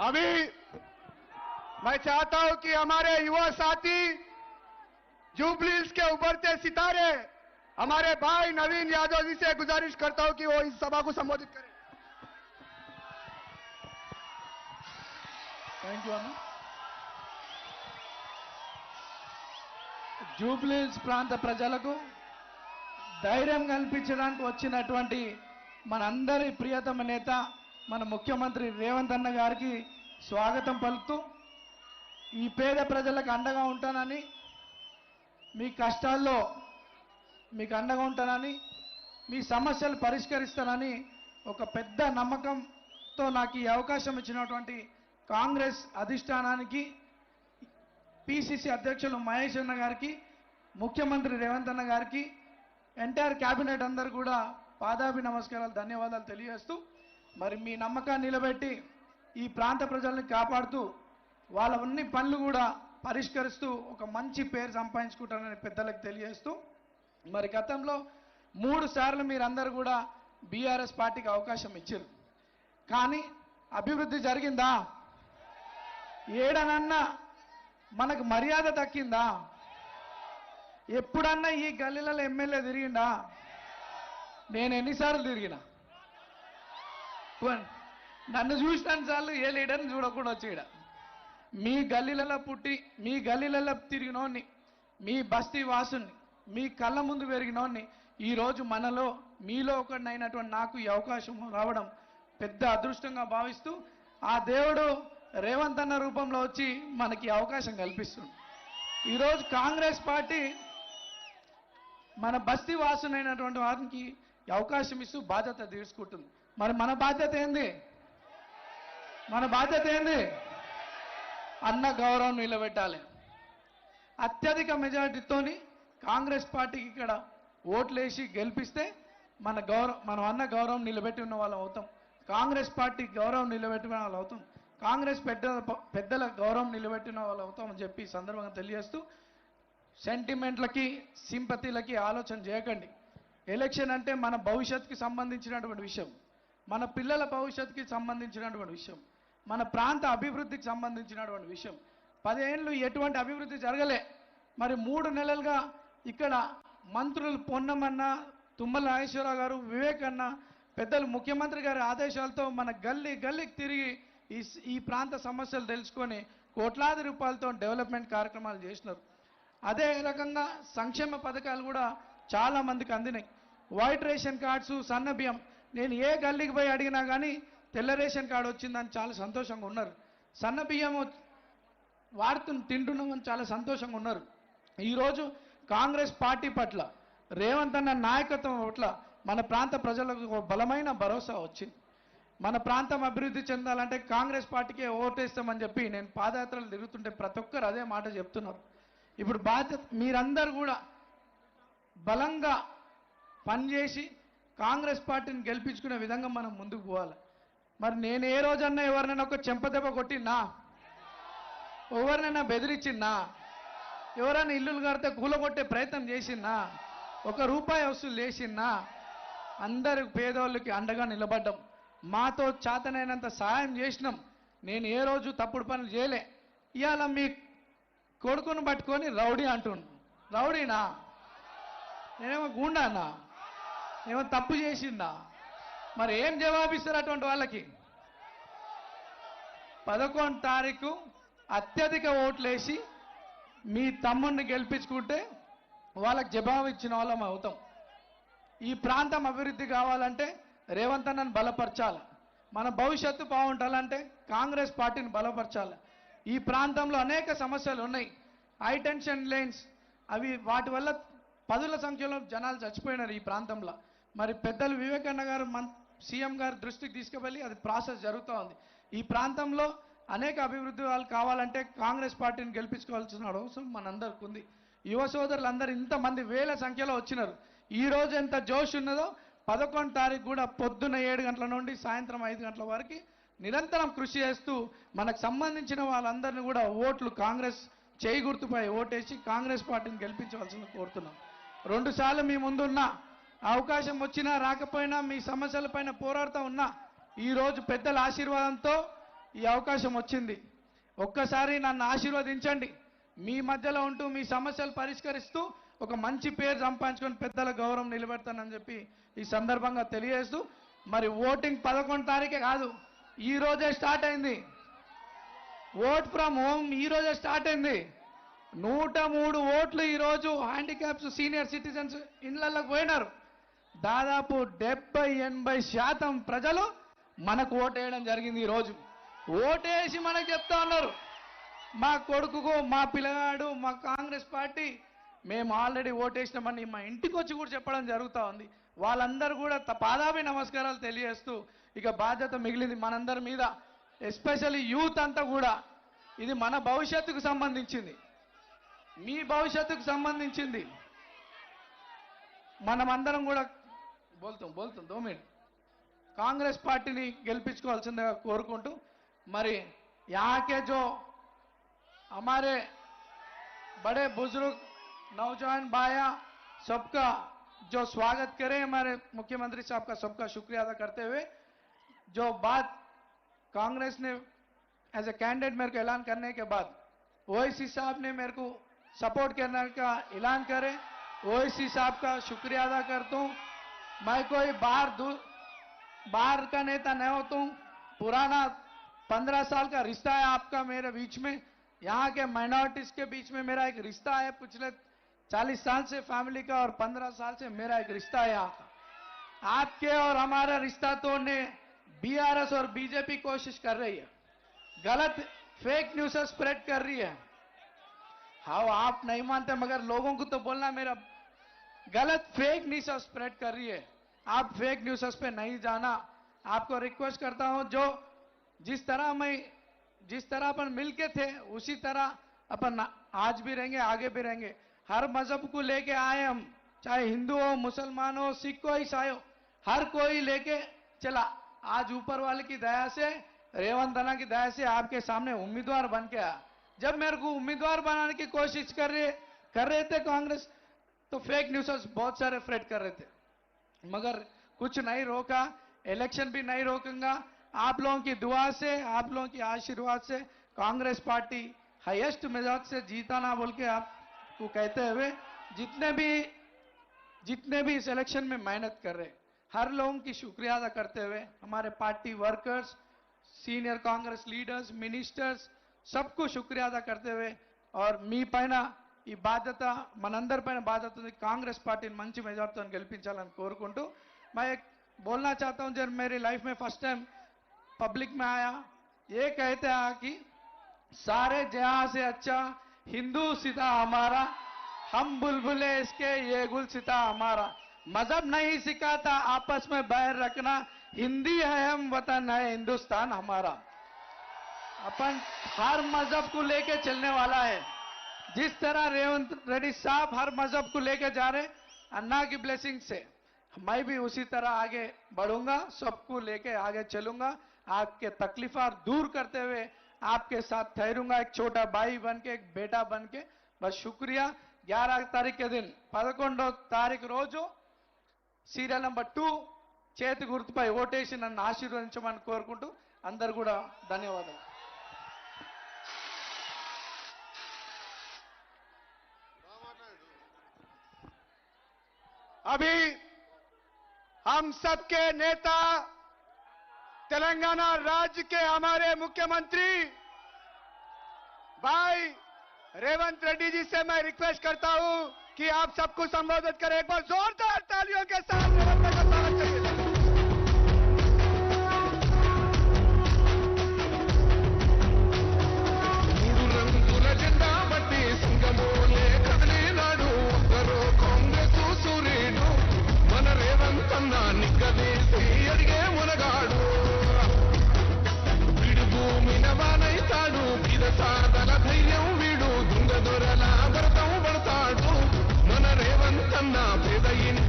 अभी मैं चाहता हूं कि हमारे युवा साथी जुबलीस के उभरते सितारे हमारे भाई नवीन यादव जी से गुजारिश करता हूं कि वो इस सभा को संबोधित करें థ్యాంక్ యూ అన్న జూబ్లీస్ ప్రాంత ప్రజలకు ధైర్యం కల్పించడానికి వచ్చినటువంటి మనందరి ప్రియతమ నేత మన ముఖ్యమంత్రి రేవంత్ అన్న గారికి స్వాగతం పలుకుతూ ఈ పేద ప్రజలకు అండగా ఉంటానని మీ కష్టాల్లో మీకు అండగా ఉంటానని మీ సమస్యలు పరిష్కరిస్తానని ఒక పెద్ద నమ్మకంతో నాకు ఈ అవకాశం ఇచ్చినటువంటి కాంగ్రెస్ అధిష్టానానికి పిసిసి అధ్యక్షులు మహేష్ అన్న గారికి ముఖ్యమంత్రి రేవంత్ అన్న గారికి ఎంటైర్ క్యాబినెట్ అందరు కూడా పాదాభి నమస్కారాలు ధన్యవాదాలు తెలియజేస్తూ మరి మీ నమ్మకాన్ని నిలబెట్టి ఈ ప్రాంత ప్రజల్ని కాపాడుతూ వాళ్ళ అన్ని పనులు కూడా పరిష్కరిస్తూ ఒక మంచి పేరు సంపాదించుకుంటారని పెద్దలకు తెలియజేస్తూ మరి గతంలో మూడు సార్లు మీరందరూ కూడా బీఆర్ఎస్ పార్టీకి అవకాశం ఇచ్చారు. కానీ అభివృద్ధి జరిగిందా? ఏడనన్నా మనకు మర్యాద దక్కిందా? ఎప్పుడన్నా ఈ గల్లీలలో ఎమ్మెల్యే తిరిగిందా నేను ఎన్నిసార్లు తిరిగినా? నన్ను చూసినాను చాలు ఏ లీడర్ని చూడకుండా వచ్చి మీ గల్లీలలో పుట్టి మీ గల్లీలలో తిరిగినోడిని మీ బస్తీ వాసుని మీ కళ్ళ ముందు పెరిగినోడిని ఈరోజు మనలో మీలో ఒకడినైనటువంటి నాకు ఈ అవకాశం రావడం పెద్ద అదృష్టంగా భావిస్తూ ఆ దేవుడు రేవంత్ అన్న రూపంలో వచ్చి మనకి అవకాశం కల్పిస్తుంది ఈరోజు కాంగ్రెస్ పార్టీ మన బస్తీ వాసునైనటువంటి వారికి అవకాశం ఇస్తూ బాధ్యత తీసుకుంటుంది. మరి మన బాధ్యత ఏంది? మన బాధ్యత ఏంది? అన్న గౌరవం నిలబెట్టాలి. అత్యధిక మెజారిటీతోని కాంగ్రెస్ పార్టీకి ఇక్కడ ఓట్లేసి గెలిపిస్తే మన గౌరవం మనం అన్న గౌరవం నిలబెట్టి ఉన్న వాళ్ళం అవుతాం. కాంగ్రెస్ పార్టీ గౌరవం నిలబెట్టిన వాళ్ళు అవుతాం. కాంగ్రెస్ పెద్ద పెద్దల గౌరవం నిలబెట్టిన వాళ్ళు అవుతామని చెప్పి సందర్భంగా తెలియజేస్తూ సెంటిమెంట్లకి సింపతిలకి ఆలోచన చేయకండి. ఎలక్షన్ అంటే మన భవిష్యత్తుకి సంబంధించినటువంటి విషయం. మన పిల్లల భవిష్యత్తుకి సంబంధించినటువంటి విషయం. మన ప్రాంత అభివృద్ధికి సంబంధించినటువంటి విషయం. పదేళ్ళు ఎటువంటి అభివృద్ధి జరగలే. మరి మూడు నెలలుగా ఇక్కడ మంత్రులు పొన్నమన్న తుమ్మల నాగేశ్వరరావు గారు వివేక్ అన్న పెద్దలు ముఖ్యమంత్రి గారి ఆదేశాలతో మన గల్లీ గల్లీకి తిరిగి ఈ ఈ ప్రాంత సమస్యలు తెలుసుకొని కోట్లాది రూపాయలతో డెవలప్మెంట్ కార్యక్రమాలు చేసినారు. అదే రకంగా సంక్షేమ పథకాలు కూడా చాలా మందికి అందినాయి. వైట్ రేషన్ కార్డ్స్ సన్న బియ్యం నేను ఏ గల్లీకి పోయి అడిగినా కానీ తెల్ల రేషన్ కార్డు వచ్చిందని చాలా సంతోషంగా ఉన్నారు. సన్న బియ్యం వాడుతు తింటున్నామని చాలా సంతోషంగా ఉన్నారు. ఈరోజు కాంగ్రెస్ పార్టీ పట్ల రేవంత్ అన్న నాయకత్వం పట్ల మన ప్రాంత ప్రజలకు బలమైన భరోసా వచ్చింది మన ప్రాంతం అభివృద్ధి చెందాలంటే కాంగ్రెస్ పార్టీకే ఓటేస్తామని చెప్పి నేను పాదయాత్రలు తిరుగుతుంటే ప్రతి ఒక్కరు అదే మాట చెప్తున్నారు. ఇప్పుడు బాధ్యత మీరందరూ కూడా బలంగా పనిచేసి కాంగ్రెస్ పార్టీని గెలిపించుకునే విధంగా మనం ముందుకు పోవాలి. మరి నేను ఏ రోజన్నా ఎవరినైనా ఒక చెంపదెబ్బ కొట్టినా? ఎవరినైనా బెదిరించిన్నా ఎవరైనా ఇల్లులు కడితే కూలగొట్టే ప్రయత్నం చేసినా? ఒక రూపాయి వసూలు చేసినా? అందరు పేదోళ్ళకి అండగా నిలబడ్డం. మాతో చేతనైనంత సహాయం చేసినాం. నేను ఏ రోజు తప్పుడు పనులు చేయలే. ఇవాళ మీ కొడుకును పట్టుకొని రౌడీ అంటున్నాను రౌడీనా? నేనేమో గుండానా? ఏమో తప్పు చేసిందా? మరి ఏం జవాబిస్తారు అటువంటి వాళ్ళకి? పదకొండు తారీఖు అత్యధిక ఓట్లేసి మీ తమ్ముడిని గెలిపించుకుంటే వాళ్ళకి జవాబు ఇచ్చిన వాళ్ళం అవుతాం. ఈ ప్రాంతం అభివృద్ధి కావాలంటే రేవంత్ అన్నను బలపరచాలి. మన భవిష్యత్తు బాగుండాలంటే కాంగ్రెస్ పార్టీని బలపరచాలి. ఈ ప్రాంతంలో అనేక సమస్యలు ఉన్నాయి. హై టెన్షన్ లైన్స్ అవి వాటి వల్ల పదుల సంఖ్యలో జనాలు చచ్చిపోయినారు ఈ ప్రాంతంలో. మరి పెద్దలు వివేకాన గారు మన్ సీఎం గారి దృష్టికి తీసుకువెళ్ళి అది ప్రాసెస్ జరుగుతూ ఉంది. ఈ ప్రాంతంలో అనేక అభివృద్ధి వాళ్ళు కావాలంటే కాంగ్రెస్ పార్టీని గెలిపించుకోవాల్సిన అవసరం మనందరికి ఉంది. యువ సోదరులందరూ ఇంతమంది వేల సంఖ్యలో వచ్చినారు. ఈ రోజు ఎంత జోష్ ఉన్నదో పదకొండు తారీఖు కూడా పొద్దున్న ఏడు గంటల నుండి సాయంత్రం ఐదు గంటల వరకు నిరంతరం కృషి చేస్తూ మనకు సంబంధించిన వాళ్ళందరినీ కూడా ఓట్లు కాంగ్రెస్ చేయి గుర్తుపై ఓటేసి కాంగ్రెస్ పార్టీని గెలిపించవలసింది కోరుతున్నాం. రెండుసార్లు మీ ముందున్న అవకాశం వచ్చినా రాకపోయినా మీ సమస్యలపైన పోరాడుతూ ఉన్నా ఈరోజు పెద్దల ఆశీర్వాదంతో ఈ అవకాశం వచ్చింది. ఒక్కసారి నన్ను ఆశీర్వదించండి. మీ మధ్యలో ఉంటూ మీ సమస్యలు పరిష్కరిస్తూ ఒక మంచి పేరు సంపాదించుకొని పెద్దల గౌరవం నిలబెడతానని చెప్పి ఈ సందర్భంగా తెలియజేస్తూ మరి ఓటింగ్ పదకొండు తారీఖే కాదు ఈ రోజే స్టార్ట్ అయింది. ఓట్ ఫ్రమ్ హోమ్ ఈ రోజే స్టార్ట్ అయింది. నూట మూడు ఓట్లు ఈరోజు హ్యాండిక్యాప్స్ సీనియర్ సిటిజన్స్ ఇళ్ళలోకి పోయినారు. దాదాపు డెబ్బై ఎనభై శాతం ప్రజలు మనకు ఓటేయడం జరిగింది ఈరోజు ఓటేసి మనకు చెప్తా ఉన్నారు. మా కొడుకుకు మా పిల్లగాడు మా కాంగ్రెస్ పార్టీ మేము ఆల్రెడీ ఓటేసినామని మా ఇంటికి వచ్చి కూడా చెప్పడం జరుగుతూ ఉంది. వాళ్ళందరూ కూడా పాదాభి నమస్కారాలు తెలియజేస్తూ ఇక బాధ్యత మిగిలింది మనందరి మీద. ఎస్పెషల్లీ యూత్ అంతా కూడా. ఇది మన భవిష్యత్తుకు సంబంధించింది. మీ భవిష్యత్తుకు సంబంధించింది. మనమందరం కూడా బోల్తాం బోల్తాం దో మినిట్ కాంగ్రెస్ పార్టీని గెలిపించుకోవాల్సిందిగా కోరుకుంటూ మరి యాకే జో हमारे बड़े बुजुर्ग नौजवान भाया सबका जो स्वागत करें हमारे मुख्यमंत्री साहब का सबका शुक्रिया अदा करते हुए जो बात कांग्रेस ने एज ए कैंडिडेट मेरे को ऐलान करने के बाद ओएसी साहब ने मेरे को सपोर्ट करने का ऐलान करे ओएसी साहब का शुक्रिया अदा करता हूँ मैं कोई बाहर बाहर का नेता नहीं होता हूँ। पुराना पंद्रह साल का रिश्ता है आपका मेरे बीच में। यहाँ के माइनॉरिटीज के बीच में मेरा एक रिश्ता है। पिछले चालीस साल से फैमिली का और पंद्रह साल से मेरा एक रिश्ता है यहाँ आपके और हमारा रिश्ता तोड़ने बीआरएस और बीजेपी कोशिश कर रही है। गलत फेक न्यूज़ स्प्रेड कर रही है। हाँ आप नहीं मानते, मगर लोगों को तो बोलना मेरा गलत फेक न्यूज़ स्प्रेड कर रही है। आप फेक न्यूज़ पे नहीं जाना। आपको रिक्वेस्ट करता हूँ, जो जिस तरह मैं, जिस तरह अपन मिल के थे, उसी तरह अपन आज भी रहेंगे, आगे भी रहेंगे। हर मज़हब को लेके आए हम, चाहे हिंदू हो, मुसलमान हो, सिख हो, ईसाई हो, हर कोई लेके चला। आज ऊपर वाले की दया से, रेवंत धना की दया से आपके सामने उम्मीदवार बन के आया। जब मेरे को उम्मीदवार बनाने की कोशिश कर रहे कर रहे थे कांग्रेस तो फेक न्यूज़ बहुत सारे फ्रेड कर रहे थे। मगर कुछ नहीं रोका इलेक्शन भी नहीं रोकूँगा। आप लोगों की दुआ से, आप लोगों की आशीर्वाद से कांग्रेस पार्टी हाईएस्ट मिजाज से जीता ना बोल के आपको कहते हुए जितने भी जितने भी इस इलेक्शन में मेहनत कर रहे, हर लोगों की शुक्रिया अदा करते हुए हमारे party workers senior Congress leaders ministers सबको शुक्रिया अदा करते हुए और मी पैना ఈ బాధ్యత మనందరి పైన బాధ్యత ఉంది కాంగ్రెస్ పార్టీని మంచి మెజార్టీతో గెలిపించాలని కోరుకుంటూ मैं एक बोलना चाहता हूं जब मेरी लाइफ में फर्स्ट टाइम पब्लिक में आया ये कहते हैं कि सारे जहां से अच्छा हिंदू सीता हमारा हम बुलबुले इसके ये गुल सीता हमारा मजहब नहीं सिखाता आपस में बैर रखना हिंदी है हम वतन है हिंदुस्तान हमारा अपन हर मजहब को लेके चलने वाला है जिस तरह रेवंत रेड्डी साहब हर मजहब को लेके जा रहे अन्ना की ब्लेसिंग से मैं भी उसी तरह आगे बढ़ूंगा सबको लेके आगे चलूंगा आपके तकलीफा दूर करते हुए आपके साथ ठहरूंगा एक छोटा भाई बन के एक बेटा बन के बस शुक्रिया ग्यारह तारीख के दिन పదకొండో తారీఖు రోజు సీరియల్ నెంబర్ టూ చేతి గుర్తుపై ఓటేసి నన్ను ఆశీర్వదించమని కోరుకుంటూ అందరు కూడా ధన్యవాదాలు अभी हम सबके नेता तेलंगाना राज्य के हमारे मुख्यमंत्री भाई रेवंत रेड्डी जी से मैं रिक्वेस्ट करता हूँ कि आप सबको संबोधित करें। एक बार जोरदार तालियों के साथ।